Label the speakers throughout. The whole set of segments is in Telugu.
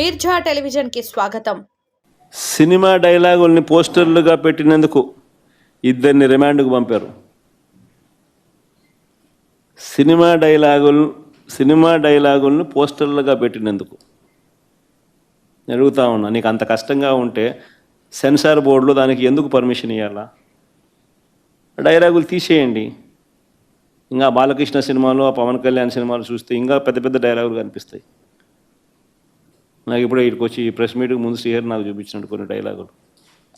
Speaker 1: మీర్జా టెలివిజన్కి స్వాగతం.
Speaker 2: సినిమా డైలాగుల్ని పోస్టర్లుగా పెట్టినందుకు ఇద్దరిని రిమాండ్కు పంపారు. సినిమా డైలాగులు సినిమా డైలాగుల్ని పోస్టర్లుగా పెట్టినందుకు. అడుగుతా ఉన్నా నీకు అంత కష్టంగా ఉంటే సెన్సార్ బోర్డులో దానికి ఎందుకు పర్మిషన్ ఇవ్వాలా డైలాగులు తీసేయండి. ఇంకా బాలకృష్ణ సినిమాలు ఆ పవన్ కళ్యాణ్ సినిమాలు చూస్తే ఇంకా పెద్ద పెద్ద డైలాగులు కనిపిస్తాయి. నాకు ఇప్పుడే ఇక్కడికి వచ్చి ఈ ప్రెస్ మీట్కి ముందు శ్రీహరి నాకు చూపించినట్టు కొన్ని డైలాగులు.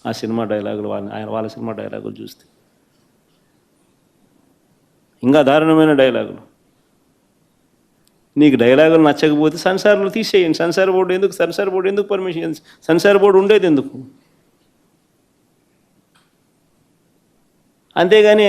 Speaker 2: ఆ సినిమా డైలాగులు వాళ్ళ ఆయన వాళ్ళ సినిమా డైలాగులు చూస్తే. ఇంకా దారుణమైన డైలాగులు. నీకు డైలాగులు నచ్చకపోతే సెన్సార్లు తీసేయండి. సంసార బోర్డు ఎందుకు? సంసార బోర్డు ఎందుకు పర్మిషన్ సంసార బోర్డు ఉండేది ఎందుకు? అంతేగాని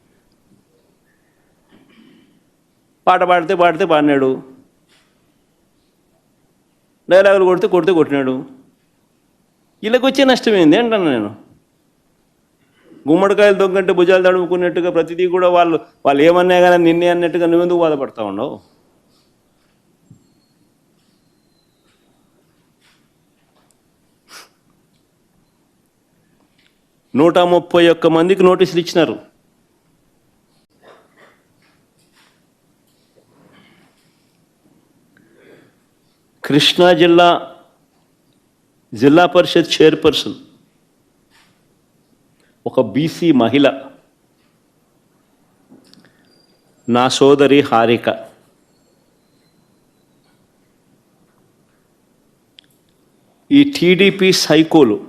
Speaker 2: పాట పాడితే పాడితే పాడినాడు. డైలాగులు కొడితే కొడితే కొట్టినాడు. వీళ్ళకి వచ్చే నష్టం ఏంది అంటాను నేను. గుమ్మడికాయలు దొంగంటే భుజాలు తడుముకున్నట్టుగా ప్రతిదీ కూడా వాళ్ళు వాళ్ళు ఏమన్నా కానీ నిన్నే అన్నట్టుగా నువ్వెందుకు బాధపడతా ఉండవు నూట ముప్పై ఒక్క మందికి నోటీసులు ఇచ్చినారు. కృష్ణా జిల్లా జిల్లా పరిషత్ చైర్పర్సన్ ఒక బీసీ మహిళ నా సోదరి హారిక. ఈ టీడీపీ సైకోలు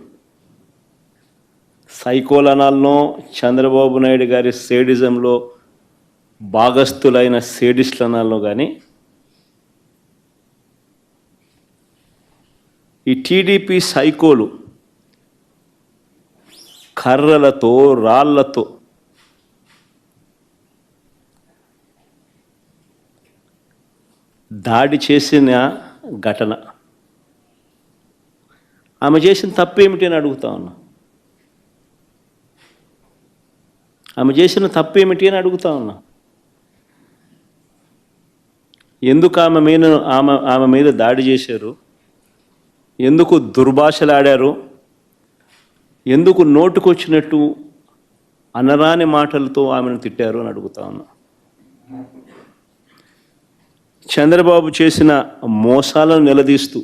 Speaker 2: సైకోలనాల్లో అనాలనో చంద్రబాబు నాయుడు గారి సేడిజంలో భాగస్థులైన సేడిస్టులు కానీ ఈ టీడీపీ సైకోలు కర్రలతో రాళ్ళతో దాడి చేసిన ఘటన. ఆమె చేసిన తప్పేమిటి అని అడుగుతా ఉన్నా. ఆమె చేసిన తప్పేమిటి అని అడుగుతా ఉన్నా. ఎందుకు ఆమె మీద ఆమె ఆమె మీద దాడి చేశారు? ఎందుకు దుర్భాషలాడారు? ఎందుకు నోటుకొచ్చినట్టు అనరాని మాటలతో ఆమెను తిట్టారు అని అడుగుతా ఉన్నా. చంద్రబాబు చేసిన మోసాలను నిలదీస్తూ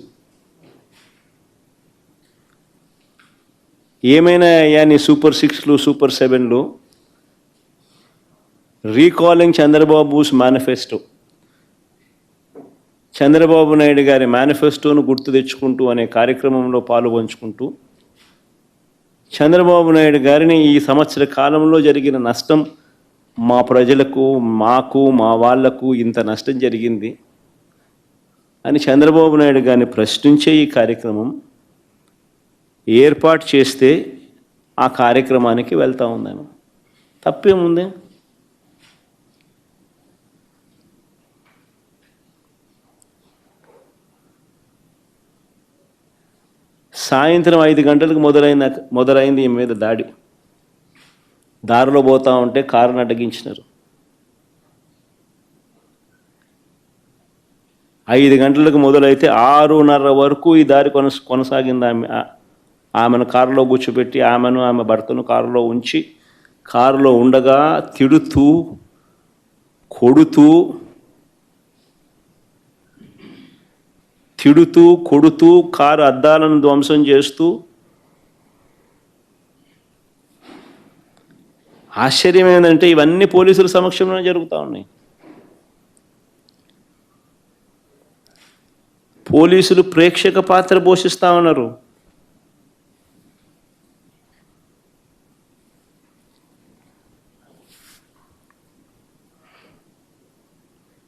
Speaker 2: ఏమైనా యాని సూపర్ సిక్స్లు super సెవెన్లు? Recalling Chandrababu's manifesto. Chandrababu Naidu గారి మేనిఫెస్టోను గుర్తు తెచ్చుకుంటూ అనే కార్యక్రమంలో పాలు పంచుకుంటూ చంద్రబాబు నాయుడు గారిని ఈ సంవత్సర కాలంలో జరిగిన నష్టం మా ప్రజలకు మాకు మా వాళ్ళకు ఇంత నష్టం జరిగింది అని చంద్రబాబు నాయుడు గారిని ప్రశ్నించే ఈ కార్యక్రమం ఏర్పాటు చేస్తే ఆ కార్యక్రమానికి వెళ్తూ ఉందాను. తప్పేముంది? సాయంత్రం ఐదు గంటలకు మొదలైన మొదలైంది ఈ మీద దాడి. దారిలో పోతా ఉంటే కారును అడ్డగించినారు. ఐదు గంటలకు మొదలైతే ఆరున్నర వరకు ఈ దారి కొనస కొనసాగింది ఆమె. ఆమెను కారులో కూర్చోబెట్టి ఆమెను ఆమె భర్తను కారులో ఉంచి కారులో ఉండగా తిడుతూ కొడుతూ తిడుతూ కొడుతూ కారు అద్దాలను ధ్వంసం చేస్తూ ఆశ్చర్యం ఏంటంటే ఇవన్నీ పోలీసుల సమక్షంలో జరుగుతూ ఉన్నాయి. పోలీసులు ప్రేక్షక పాత్ర పోషిస్తా ఉన్నారు.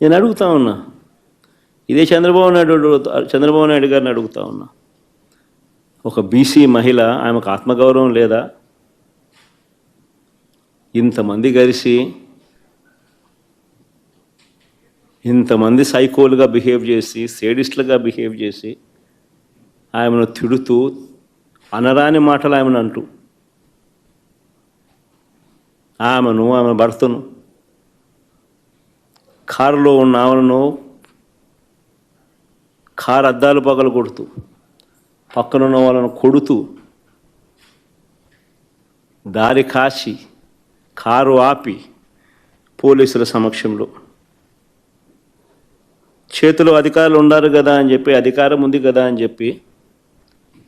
Speaker 2: నేను అడుగుతా ఉన్నా ఇదే చంద్రబాబు నాయుడు చంద్రబాబు నాయుడు గారిని అడుగుతా ఉన్నా. ఒక బీసీ మహిళ ఆమెకు ఆత్మగౌరవం లేదా? ఇంతమంది కలిసి ఇంతమంది సైకోలుగా బిహేవ్ చేసి సేడిస్ట్లుగా బిహేవ్ చేసి ఆమెను తిడుతూ అనరాని మాటలు ఆమెను అంటూ. ఆమెను ఆమె భర్తను కారులో ఉన్న ఆమెను కారు అద్దాలు పగలు కొడుతూ పక్కనున్న వాళ్ళను కొడుతూ దారి కాసి కారు ఆపి పోలీసుల సమక్షంలో. చేతిలో అధికారులు ఉన్నారు కదా అని చెప్పి అధికారం ఉంది కదా అని చెప్పి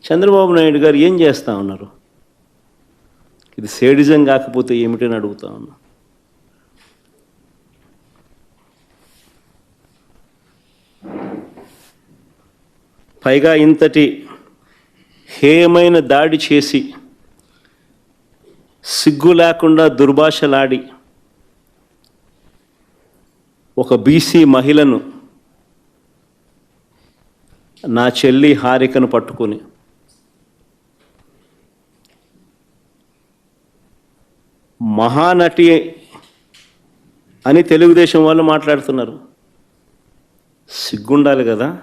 Speaker 2: చంద్రబాబు నాయుడు గారు ఏం చేస్తా ఉన్నారు? ఇది సేడిజం కాకపోతే ఏమిటని అడుగుతా ఉన్నా. పైగా ఇంతటి హేయమైన దాడి చేసి సిగ్గు లేకుండా దుర్భాషలాడి ఒక బీసీ మహిళను నా చెల్లి హారికను పట్టుకొని మహానటి అని తెలుగుదేశం వాళ్ళు మాట్లాడుతున్నారు. సిగ్గుండాలి కదా?